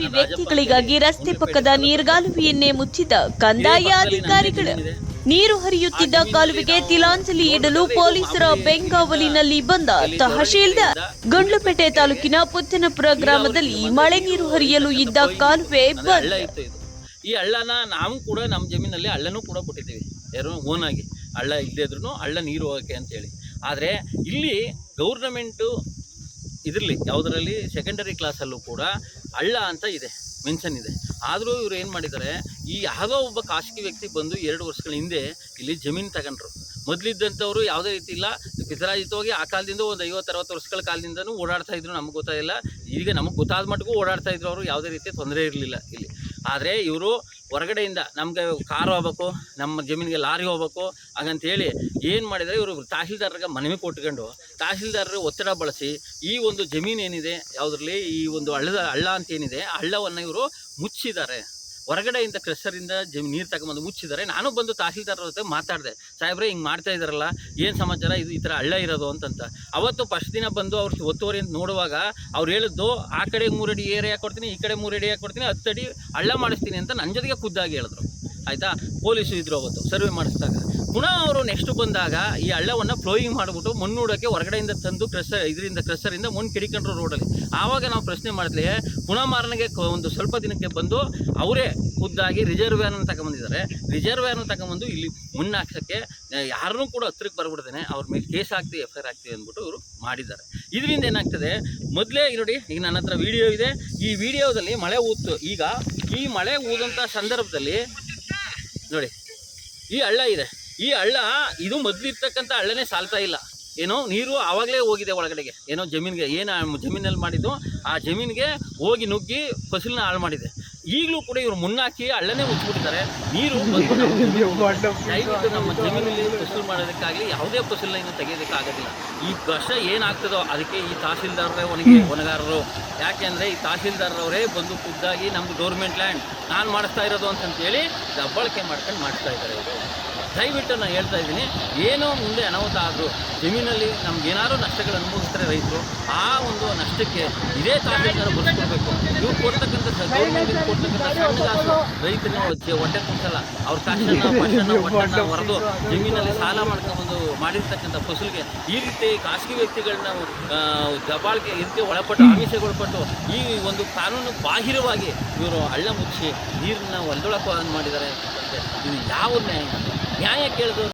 ಕೆಲಸಗಳಿಗಾಗಿ ರಸ್ತೆ ಪಕ್ಕದ ನೀರ್ಗಾಲುವೆಯನ್ನೇ ಮುಚ್ಚಿದ ಕಂದಾಯ ಅಧಿಕಾರಿಗಳು. ನೀರು ಹರಿಯುತ್ತಿದ್ದ ಕಾಲುವೆಗೆ ತಿಲಾಂಜಲಿ ಇಡಲು ಪೊಲೀಸರ ಬೆಂಗಾವಲಿನಲ್ಲಿ ಬಂದ ತಹಶೀಲ್ದಾರ್. ಗಂಡ್ಲುಪೇಟೆ ತಾಲೂಕಿನ ಪುತ್ತನಪುರ ಗ್ರಾಮದಲ್ಲಿ ಮಳೆ ನೀರು ಹರಿಯಲು ಇದ್ದ ಕಾಲುವೆ ಬಂದ್. ಈ ಹಳ್ಳನ ನಾವು ಕೂಡ ನಮ್ಮ ಜಮೀನಲ್ಲಿ ಹಳ್ಳನೂ ಕೂಡ ಕೊಟ್ಟಿದ್ದೀವಿ. ಯಾರು ಓನಾಗಿ ಹಳ್ಳ ಇಲ್ಲದೇ ಇದ್ರೂ ಹಳ್ಳ ನೀರು ಹೋಗೋಕ್ಕೆ ಅಂತೇಳಿ. ಆದರೆ ಇಲ್ಲಿ ಗೌರ್ನಮೆಂಟು ಇದರಲ್ಲಿ ಯಾವುದರಲ್ಲಿ ಸೆಕೆಂಡರಿ ಕ್ಲಾಸಲ್ಲೂ ಕೂಡ ಹಳ್ಳ ಅಂತ ಇದೆ ಮೆನ್ಷನ್ ಇದೆ. ಆದರೂ ಇವ್ರು ಏನು ಮಾಡಿದ್ದಾರೆ ಈ ಯಾವುದೋ ಒಬ್ಬ ಖಾಸಗಿ ವ್ಯಕ್ತಿ ಬಂದು ಎರಡು ವರ್ಷಗಳ ಹಿಂದೆ ಇಲ್ಲಿ ಜಮೀನು ತಗೊಂಡ್ರು. ಮೊದಲಿದ್ದಂಥವ್ರು ಯಾವುದೇ ರೀತಿ ಇಲ್ಲ ಪಿತರಾಜಿತವಾಗಿ ಆ ಕಾಲದಿಂದ ಒಂದು ಐವತ್ತು ಅರವತ್ತು ವರ್ಷಗಳ ಕಾಲದಿಂದನೂ ಓಡಾಡ್ತಾ ಇದ್ರು, ನಮ್ಗೆ ಗೊತ್ತಾಗಿಲ್ಲ. ಈಗ ನಮಗೆ ಗೊತ್ತಾದ ಮಟ್ಟಿಗೂ ಓಡಾಡ್ತಾ ಇದ್ರು ಅವರು, ಯಾವುದೇ ರೀತಿ ತೊಂದರೆ ಇರಲಿಲ್ಲ ಇಲ್ಲಿ. ಆದರೆ ಇವರು ಹೊರಗಡೆಯಿಂದ ನಮಗೆ ಕಾರು ಹೋಗ್ಬೇಕು, ನಮ್ಮ ಜಮೀನಿಗೆ ಲಾರಿ ಹೋಗ್ಬೇಕು ಹಾಗಂತೇಳಿ ಏನು ಮಾಡಿದರೆ ಇವರು ತಹಸೀಲ್ದಾರ್ಗೆ ಮನವಿ ಕೊಟ್ಕೊಂಡು ತಹಸೀಲ್ದಾರರು ಒತ್ತಡ ಬಳಸಿ ಈ ಒಂದು ಜಮೀನು ಏನಿದೆ, ಯಾವುದ್ರಲ್ಲಿ ಈ ಒಂದು ಹಳ್ಳದ ಹಳ್ಳ ಅಂತ ಏನಿದೆ, ಆ ಹಳ್ಳವನ್ನು ಇವರು ಮುಚ್ಚಿದ್ದಾರೆ. ಹೊರಗಡೆಯಿಂದ ಕ್ರೆಷರಿಂದ ಜಮೀನು ನೀರು ತಗೊಂಬಂದು ಮುಚ್ಚಿದ್ದಾರೆ ನಾನು ಬಂದು ತಹಸೀಲ್ದಾರ್ ಜೊತೆ ಮಾತಾಡಿದೆ, ಸಾಹೇಬ್ರೆ, ಹಿಂಗೆ ಮಾಡ್ತಾ ಇದ್ದಾರಲ್ಲ ಏನು ಸಮಾಚಾರ? ಇದು ಈ ಥರ ಹಳ್ಳ ಇರೋದು ಅಂತಂತ. ಅವತ್ತು ಫಸ್ಟ್ ದಿನ ಬಂದು ಅವ್ರು ಒತ್ತುವರಿ ಅಂತ ನೋಡುವಾಗ ಅವ್ರು ಹೇಳಿದ್ದು, ಆ ಕಡೆ ಮೂರಡಿ ಏರಿಯಾ ಕೊಡ್ತೀನಿ, ಈ ಕಡೆ ಮೂರಡಿ ಕೊಡ್ತೀನಿ ಹತ್ತಡಿ ಹಳ್ಳ ಮಾಡಿಸ್ತೀನಿ ಅಂತ ನನ್ನ ಜೊತೆಗೆ ಖುದ್ದಾಗಿ ಹೇಳಿದ್ರು. ಆಯಿತಾ? ಪೊಲೀಸು ಇದ್ರು ಅವತ್ತು, ಸರ್ವೆ ಮಾಡಿಸಿದಾಗ. ಪುನಃ ಅವರು ನೆಕ್ಸ್ಟ್ ಬಂದಾಗ ಈ ಹಳ್ಳವನ್ನು ಫ್ಲೋಯಿಂಗ್ ಮಾಡಿಬಿಟ್ಟು ಮಣ್ಣು ಹೂಡೋಕ್ಕೆ ಹೊರಗಡೆಯಿಂದ ತಂದು ಕ್ರೆಸರ್ ಇದರಿಂದ ಕ್ರೆಸರಿಂದ ಮಣ್ಣು ಕಿಡಿಕೊಂಡ್ರು ರೋಡಲ್ಲಿ ಆವಾಗ ನಾವು ಪ್ರಶ್ನೆ ಮಾಡಿದ್ವಿ ಪುನಃ ಮಾರನೆಗೆ ಒಂದು ಸ್ವಲ್ಪ ದಿನಕ್ಕೆ ಬಂದು ಅವರೇ ಖುದ್ದಾಗಿ ರಿಸರ್ವ್ ವ್ಯಾನ್ ತಗೊಂಬಂದಿದ್ದಾರೆ. ರಿಸರ್ವ್ ವ್ಯಾನ್ ತಗೊಂಬಂದು ಇಲ್ಲಿ ಮಣ್ಣು ಹಾಕ್ಸೋಕ್ಕೆ ಯಾರನ್ನೂ ಕೂಡ ಹತ್ರಕ್ಕೆ ಬರ್ಬಿಡ್ದೇನೆ, ಅವ್ರ ಮೇಲೆ ಕೇಸ್ ಹಾಕ್ತೀವಿ ಎಫ್ ಐ ಆರ್ ಹಾಕ್ತೀವಿ ಅಂದ್ಬಿಟ್ಟು ಇವರು ಮಾಡಿದ್ದಾರೆ. ಇದರಿಂದ ಏನಾಗ್ತದೆ, ಮೊದಲೇ ನೋಡಿ, ಈಗ ನನ್ನ ಹತ್ರ ವಿಡಿಯೋ ಇದೆ. ಈ ವಿಡಿಯೋದಲ್ಲಿ ಮಳೆ ಊತ್ತು. ಈಗ ಈ ಮಳೆ ಊದಂಥ ಸಂದರ್ಭದಲ್ಲಿ ನೋಡಿ, ಈ ಹಳ್ಳ ಇದೆ. ಈ ಹಳ್ಳ ಇದು ಮೊದಲಿರ್ತಕ್ಕಂಥ ಹಳ್ಳನೇ ಸಾಲ್ತಾ ಇಲ್ಲ. ಏನೋ ನೀರು ಆವಾಗಲೇ ಹೋಗಿದೆ ಒಳಗಡೆಗೆ. ಏನೋ ಜಮೀನಿಗೆ, ಏನು ಜಮೀನಲ್ಲಿ ಮಾಡಿದ್ದು, ಆ ಜಮೀನಿಗೆ ಹೋಗಿ ನುಗ್ಗಿ ಫಸಲನ್ನ ಹಾಳು ಮಾಡಿದೆ. ಈಗಲೂ ಕೂಡ ಇವರು ಮುನ್ನಾಕಿ ಹಳ್ಳನೇ ಮುಚ್ಚಿಬಿಟ್ಟಿದ್ದಾರೆ. ನೀರು ನಮ್ಮ ಜಮೀನಲ್ಲಿ ಫಸಲು ಮಾಡೋದಕ್ಕಾಗಲಿ ಯಾವುದೇ ಫಸಲನ್ನ ಇನ್ನು ತೆಗೆಯೋದಕ್ಕಾಗೋದಿಲ್ಲ. ಈ ವರ್ಷ ಏನಾಗ್ತದೋ ಅದಕ್ಕೆ ಈ ತಹಸೀಲ್ದಾರರೇ ಒಣಗಿ ಹೊಣೆಗಾರರು ಯಾಕೆಂದರೆ ಈ ತಹಸೀಲ್ದಾರರವರೇ ಬಂದು ಖುದ್ದಾಗಿ ನಮ್ಮದು ಗೌರ್ಮೆಂಟ್ ಲ್ಯಾಂಡ್, ನಾನು ಮಾಡಿಸ್ತಾ ಇರೋದು ಅಂತಂತೇಳಿ ದಬ್ಬಳಕೆ ಮಾಡ್ಕೊಂಡು ಮಾಡಿಸ್ತಾ ಇದ್ದಾರೆ ದಯವಿಟ್ಟು ನಾನು ಹೇಳ್ತಾ ಇದ್ದೀನಿ ಏನೋ ಮುಂದೆ ಅನಾಹುತ ಆದರೂ ಜಮೀನಲ್ಲಿ ನಮ್ಗೆ ಏನಾದ್ರು ನಷ್ಟಗಳು ಅನುಭವಿಸ್ತಾರೆ ರೈತರು ಆ ಒಂದು ನಷ್ಟಕ್ಕೆ ಇದೇ ಕಾರ್ಯಕ್ರಮ ಬರ್ಸ್ಕೊಡ್ಬೇಕು ಇವ್ರು ಕೊಡ್ತಕ್ಕಂಥ ಗೌರ್ಮೆಂಟ್ ಕೊಡ್ತಕ್ಕಂಥ ಸಣ್ಣ ಹೊಟ್ಟೆ ಕುಂಸಲ್ಲ. ಅವ್ರ ಕಾಶನ್ನ ಹೊರದು ಜಮೀನಲ್ಲಿ ಸಾಲ ಮಾಡ್ಕೊಂಡ್ಬಂದು ಮಾಡಿರ್ತಕ್ಕಂಥ ಫಸಲಿಗೆ ಈ ರೀತಿ ಖಾಸಗಿ ವ್ಯಕ್ತಿಗಳನ್ನ ಆ, ದಬ್ಬಾಳಿಕೆ ಈ ರೀತಿ ಒಳಪಟ್ಟು ಆಮಿಷಗೊಳಪಟ್ಟು ಈ ಒಂದು ಕಾನೂನು ಬಾಹಿರವಾಗಿ ಇವರು ಹಳ್ಳ ಮುಚ್ಚಿ ನೀರನ್ನ ಹೊಲದೊಳಕ್ಕೆ ಮಾಡಿದ್ದಾರೆ ಇದು ಯಾವ ನ್ಯಾಯ ನ್ಯಾಯ ಕೇಳಿದ್ರು